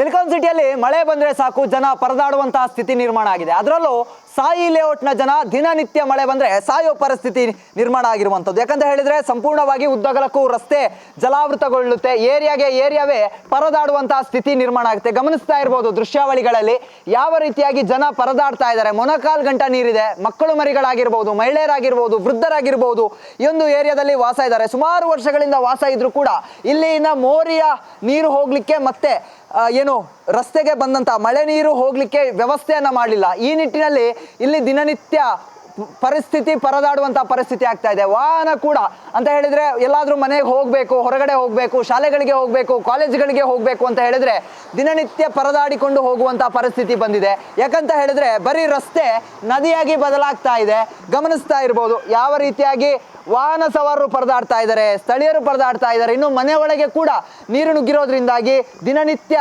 Silicon ಸಿಟಿಯಲ್ಲಿ ಮಳೆ ಬಂದ್ರೆ ಸಾಕು ಜನ ಪರದಾಡುವಂತಹ ಸ್ಥಿತಿ ನಿರ್ಮಾಣ ಆಗಿದೆ. ಅದರಲ್ಲೂ ಸಾಯಿ ಲೇಔಟ್ನ ಜನ ದಿನನಿತ್ಯ ಮಳೆ ಬಂದರೆ ಸಾಯೋ ಪರಿಸ್ಥಿತಿ ನಿರ್ಮಾಣ ಆಗಿರುವಂಥದ್ದು. ಯಾಕಂತ ಹೇಳಿದರೆ ಸಂಪೂರ್ಣವಾಗಿ ಉದ್ದಗಲಕ್ಕೂ ರಸ್ತೆ ಜಲಾವೃತಗೊಳ್ಳುತ್ತೆ. ಏರಿಯಾಗೆ ಏರಿಯಾವೇ ಪರದಾಡುವಂತಹ ಸ್ಥಿತಿ ನಿರ್ಮಾಣ ಆಗುತ್ತೆ. ಗಮನಿಸ್ತಾ ಇರ್ಬೋದು ದೃಶ್ಯಾವಳಿಗಳಲ್ಲಿ ಯಾವ ರೀತಿಯಾಗಿ ಜನ ಪರದಾಡ್ತಾ ಇದ್ದಾರೆ. ಮೊನಕಾಲ್ ಗಂಟ ನೀರಿದೆ. ಮಕ್ಕಳು ಮರಿಗಳಾಗಿರ್ಬೋದು, ಮಹಿಳೆಯರಾಗಿರ್ಬೋದು, ವೃದ್ಧರಾಗಿರ್ಬೋದು ಈ ಒಂದು ಏರಿಯಾದಲ್ಲಿ ವಾಸ ಇದ್ದಾರೆ. ಸುಮಾರು ವರ್ಷಗಳಿಂದ ವಾಸ ಇದ್ರೂ ಕೂಡ ಇಲ್ಲಿನ ಮೋರಿಯ ನೀರು ಹೋಗ್ಲಿಕ್ಕೆ ಮತ್ತೆ ಏನು ರಸ್ತೆಗೆ ಬಂದಂತ ಮಳೆ ನೀರು ಹೋಗ್ಲಿಕ್ಕೆ ವ್ಯವಸ್ಥೆಯನ್ನ ಮಾಡಲಿಲ್ಲ. ಈ ನಿಟ್ಟಿನಲ್ಲಿ ಇಲ್ಲಿ ದಿನನಿತ್ಯ ಪರಿಸ್ಥಿತಿ ಪರದಾಡುವಂತ ಪರಿಸ್ಥಿತಿ ಆಗ್ತಾ ಇದೆ. ವಾಹನ ಕೂಡ ಅಂತ ಹೇಳಿದ್ರೆ ಎಲ್ಲಾದ್ರೂ ಮನೆಗೆ ಹೋಗಬೇಕು, ಹೊರಗಡೆ ಹೋಗಬೇಕು, ಶಾಲೆಗಳಿಗೆ ಹೋಗಬೇಕು, ಕಾಲೇಜ್ಗಳಿಗೆ ಹೋಗಬೇಕು ಅಂತ ಹೇಳಿದ್ರೆ ದಿನನಿತ್ಯ ಪರದಾಡಿಕೊಂಡು ಹೋಗುವಂತ ಪರಿಸ್ಥಿತಿ ಬಂದಿದೆ. ಯಾಕಂತ ಹೇಳಿದ್ರೆ ಬರೀ ರಸ್ತೆ ನದಿಯಾಗಿ ಬದಲಾಗ್ತಾ ಇದೆ. ಗಮನಿಸ್ತಾ ಇರ್ಬೋದು ಯಾವ ರೀತಿಯಾಗಿ ವಾಹನ ಸವಾರರು ಪರದಾಡ್ತಾ ಇದ್ದಾರೆ, ಸ್ಥಳೀಯರು ಪರದಾಡ್ತಾ ಇದ್ದಾರೆ. ಇನ್ನು ಮನೆ ಒಳಗೆ ಕೂಡ ನೀರು ನುಗ್ಗಿರೋದ್ರಿಂದಾಗಿ ದಿನನಿತ್ಯ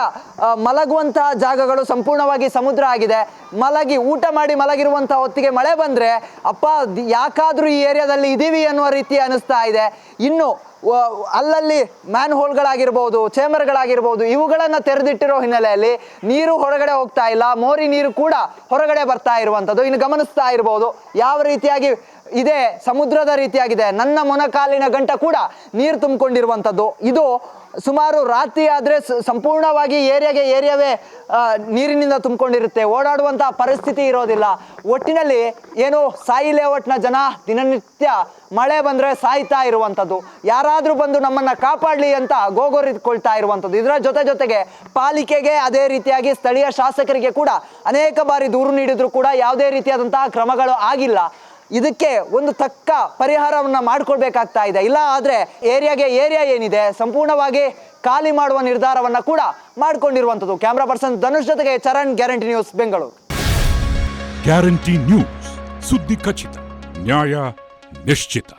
ಮಲಗುವಂತಹ ಜಾಗಗಳು ಸಂಪೂರ್ಣವಾಗಿ ಸಮುದ್ರ ಆಗಿದೆ. ಮಲಗಿ ಊಟ ಮಾಡಿ ಮಲಗಿರುವಂತಹ ಹೊತ್ತಿಗೆ ಮಳೆ ಬಂದ್ರೆ ಅಪ್ಪ ಯಾಕಾದರೂ ಈ ಏರಿಯಾದಲ್ಲಿ ಇದ್ದೀವಿ ಅನ್ನುವ ರೀತಿ ಅನಿಸ್ತಾ ಇದೆ. ಇನ್ನು ಅಲ್ಲಲ್ಲಿ ಮ್ಯಾನ್ ಹೋಲ್ಗಳಾಗಿರ್ಬೋದು ಚೇಂಬರ್ಗಳಾಗಿರ್ಬೋದು ಇವುಗಳನ್ನು ತೆರೆದಿಟ್ಟಿರೋ ಹಿನ್ನೆಲೆಯಲ್ಲಿ ನೀರು ಹೊರಗಡೆ ಹೋಗ್ತಾ ಇಲ್ಲ. ಮೋರಿ ನೀರು ಕೂಡ ಹೊರಗಡೆ ಬರ್ತಾ ಇರುವಂಥದ್ದು. ಇನ್ನು ಗಮನಿಸ್ತಾ ಇರ್ಬೋದು, ಯಾವ ರೀತಿಯಾಗಿ ಇದೆ, ಸಮುದ್ರದ ರೀತಿಯಾಗಿದೆ. ನನ್ನ ಮೊನಕಾಲಿನ ಗಂಟ ಕೂಡ ನೀರು ತುಂಬಿಕೊಂಡಿರುವಂಥದ್ದು ಇದು ಸುಮಾರು ರಾತ್ರಿ ಆದರೆ ಸಂಪೂರ್ಣವಾಗಿ ಏರಿಯಾಗೆ ಏರಿಯಾವೇ ನೀರಿನಿಂದ ತುಂಬಿಕೊಂಡಿರುತ್ತೆ. ಓಡಾಡುವಂಥ ಪರಿಸ್ಥಿತಿ ಇರೋದಿಲ್ಲ. ಒಟ್ಟಿನಲ್ಲಿ ಏನು ಸಾಯಿ ಲೇಔಟ್ನ ಜನ ದಿನನಿತ್ಯ ಮಳೆ ಬಂದರೆ ಸಾಯ್ತಾ ಇರುವಂಥದ್ದು ಯಾರಾದರೂ ಬಂದು ನಮ್ಮನ್ನು ಕಾಪಾಡಲಿ ಅಂತ ಗೋಗೋರಿಕೊಳ್ತಾ ಇರುವಂಥದ್ದು ಇದರ ಜೊತೆ ಜೊತೆಗೆ ಪಾಲಿಕೆಗೆ ಅದೇ ರೀತಿಯಾಗಿ ಸ್ಥಳೀಯ ಶಾಸಕರಿಗೆ ಕೂಡ ಅನೇಕ ಬಾರಿ ದೂರು ನೀಡಿದರೂ ಕೂಡ ಯಾವುದೇ ರೀತಿಯಾದಂತಹ ಕ್ರಮಗಳು ಆಗಿಲ್ಲ. ಇದಕ್ಕೆ ಒಂದು ತಕ್ಕ ಪರಿಹಾರವನ್ನು ಮಾಡಿಕೊಡ್ಬೇಕಾಗ್ತಾ ಇದೆ. ಇಲ್ಲ ಆದರೆ ಏರಿಯಾಗೆ ಏರಿಯಾ ಏನಿದೆ, ಸಂಪೂರ್ಣವಾಗಿ ಖಾಲಿ ಮಾಡುವ ನಿರ್ಧಾರವನ್ನು ಕೂಡ ಮಾಡಿಕೊಂಡಿರುವಂಥದ್ದು. ಕ್ಯಾಮ್ರಾ ಪರ್ಸನ್ ಧನುಷ್ ಜೊತೆಗೆ Charan guarantee news Bengaluru guarantee news ಸುದ್ದಿ ಖಚಿತ, ನ್ಯಾಯ ನಿಶ್ಚಿತ.